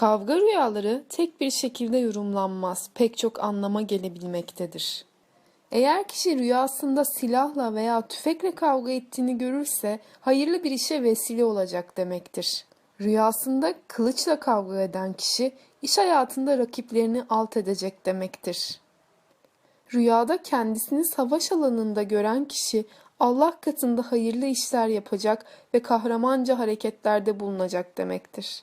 Kavga rüyaları tek bir şekilde yorumlanmaz, pek çok anlama gelebilmektedir. Eğer kişi rüyasında silahla veya tüfekle kavga ettiğini görürse hayırlı bir işe vesile olacak demektir. Rüyasında kılıçla kavga eden kişi iş hayatında rakiplerini alt edecek demektir. Rüyada kendisini savaş alanında gören kişi Allah katında hayırlı işler yapacak ve kahramanca hareketlerde bulunacak demektir.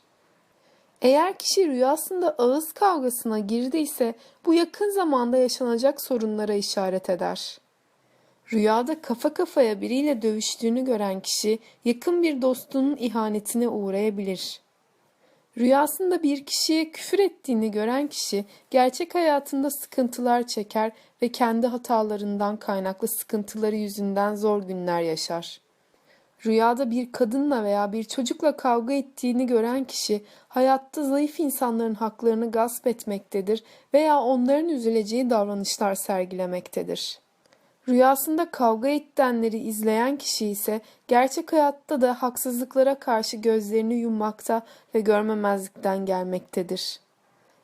Eğer kişi rüyasında ağız kavgasına girdiyse bu yakın zamanda yaşanacak sorunlara işaret eder. Rüyada kafa kafaya biriyle dövüştüğünü gören kişi yakın bir dostunun ihanetine uğrayabilir. Rüyasında bir kişiye küfür ettiğini gören kişi gerçek hayatında sıkıntılar çeker ve kendi hatalarından kaynaklı sıkıntıları yüzünden zor günler yaşar. Rüyada bir kadınla veya bir çocukla kavga ettiğini gören kişi hayatta zayıf insanların haklarını gasp etmektedir veya onların üzüleceği davranışlar sergilemektedir. Rüyasında kavga edenleri izleyen kişi ise gerçek hayatta da haksızlıklara karşı gözlerini yummakta ve görmemezlikten gelmektedir.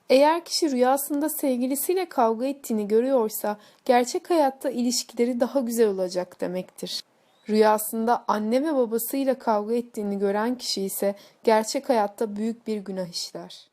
Eğer kişi rüyasında sevgilisiyle kavga ettiğini görüyorsa gerçek hayatta ilişkileri daha güzel olacak demektir. Rüyasında anne ve babasıyla kavga ettiğini gören kişi ise gerçek hayatta büyük bir günah işler.